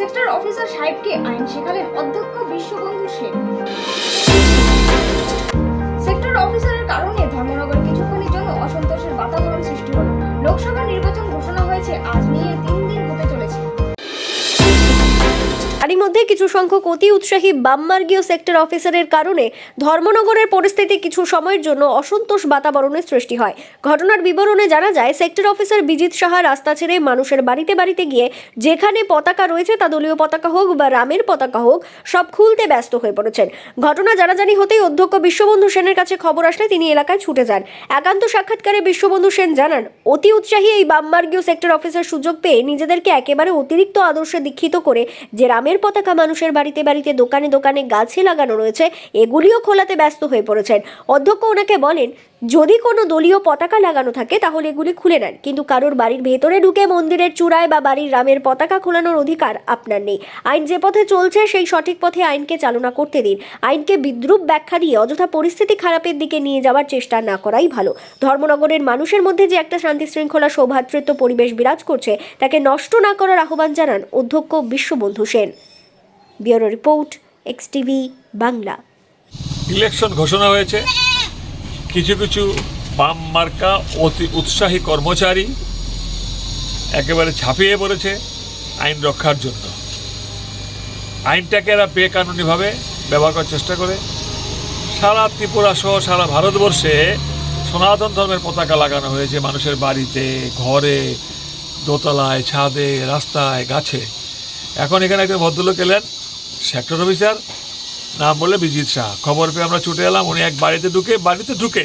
Sector officer সাহেবকে আইন শেখালেন অধ্যক্ষ বিশ্ববন্ধু সেন। তারই মধ্যে কিছু সংখ্যক অতি উৎসাহী বামমার্গীয় সেক্টর অফিসারের কারণে ধর্মনগরের পরিস্থিতি কিছু সময়ের জন্য অসন্তোষ বাতাবরণের সৃষ্টি হয়। ঘটনার বিবরণে জানা যায় সেক্টর অফিসার বিজিত সাহা রাস্তা ছেড়ে মানুষের বাড়িতে বাড়িতে গিয়ে যেখানে পতাকা রয়েছে তা দলীয় পতাকা হোক বা রামের পতাকা হোক, সব খুলতে ব্যস্ত হয়ে পড়েছেন। ঘটনা জানাজানি হতেই অধ্যক্ষ বিশ্ববন্ধু সেনের কাছে খবর আসলে তিনি এলাকায় ছুটে যান। একান্ত সাক্ষাৎকারে বিশ্ববন্ধু সেন জানান, অতি উৎসাহী এই বামমার্গীয় সেক্টর অফিসার সুযোগ পেয়ে নিজেদেরকে একেবারে অতিরিক্ত আদর্শে দীক্ষিত করে যে রামের পতাকা মানুষের বাড়িতে বাড়িতে দোকানে দোকানে গাছে লাগানো রয়েছে, এগুলিও খোলাতে ব্যস্ত হয়ে পড়েছেন। অধ্যক্ষ ওনাকে বলেন যদি কোনো দলীয় পতাকা লাগানো থাকে, তাহলে এগুলি খুলে নেন। কিন্তু কারোর বাড়ির ভেতরে ঢুকে মন্দিরের চূড়ায় বা বাড়ির রামের পতাকা খোলানোর অধিকার আপনার নেই। আইন যে পথে চলছে, সেই সঠিক পথে আইনকে চালনা করতে দিন। আইনকে বিদ্রুপ ব্যাখ্যা দিয়ে অযথা পরিস্থিতি খারাপের দিকে নিয়ে যাওয়ার চেষ্টা না করাই ভালো। ধর্মনগরের মানুষের মধ্যে যে একটা শান্তি শৃঙ্খলা সৌভাতৃত্ব পরিবেশ বিরাজ করছে, তাকে নষ্ট না করার আহ্বান জানান অধ্যক্ষ Bishwabandhu Sen. Bureau report, X TV Bangla. Election ঘোষণা হয়েছে। কিছু কিছু বাম মার্কা অতি উৎসাহী কর্মচারী একেবারে ঝাঁপিয়ে পড়েছে আইন রক্ষার জন্য। আইনটাকে এরা বেকানুনিভাবে ব্যবহার করার চেষ্টা করে। সারা ত্রিপুরা সহ সারা ভারতবর্ষে সনাতন ধর্মের পতাকা লাগানো হয়েছে মানুষের বাড়িতে, ঘরে, দোতলায়, ছাদে, রাস্তায়, গাছে। এখন এখানে একজন ভদ্রলোক এলেন সেক্টর অফিসার নাম বলে বিজিৎ শাহ। খবর পেয়ে আমরা ছুটে এলাম, উনি এক বাড়িতে ঢুকে বাড়িতে ঢুকে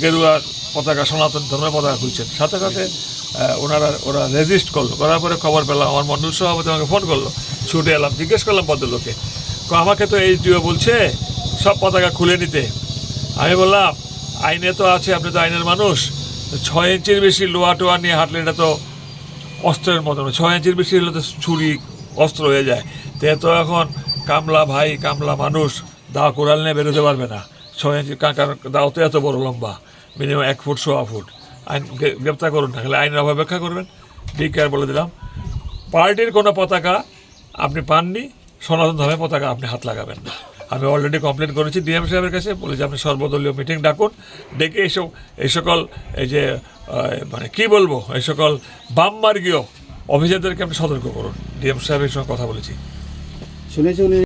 গেরুয়ার পতাকা, সনাতন ধর্মের পতাকা খুলছেন। সাথে সাথে ওনারা ওরা রেজিস্ট করল। করার পরে খবর পেলাম, আমার মন্ডল সভাপতি আমাকে ফোন করল। ছুটে এলাম, জিজ্ঞেস করলাম ভদ্রলোকে আমাকে তো এই ডিও বলছে সব পতাকা খুলে নিতে? আমি বললাম, আইনে তো আছে, আপনি তো আইনের মানুষ। ছয় ইঞ্চির বেশি লোয়া টোয়া নিয়ে হাঁটলে এটা তো অস্ত্রের মতন ছয় ইঞ্চির বেশি হলে তো ছুরি অস্ত্র হয়ে যায়। তো এখন কামলা ভাই, কামলা মানুষ, দা কোরাল নিয়ে বেরোতে পারবে না। ছয় ইঞ্চি কা- কারণ দাও তো এত বড় লম্বা মিনিমাম এক ফুট, সোয়া ফুট। আইন গ্রেপ্তার করুন না আইনের অপেক্ষা করবেন। ঠিক আর বলে দিলাম। পার্টির কোনো পতাকা আপনি পাননি, সনাতন ধর্মের পতাকা আপনি হাত লাগাবেন না। আমি অলরেডি কমপ্লেন করেছি ডিএম সাহেবের কাছে, বলেছি আপনি সর্বদলীয় মিটিং ডাকুন। ডেকে এইসব এই সকল এই যে মানে কি বলব, এই সকল বামমার্গীয় অফিসারদেরকে আপনি সতর্ক করুন। ডিএম সাহেবের সঙ্গে কথা বলেছি। শুনেছি উনি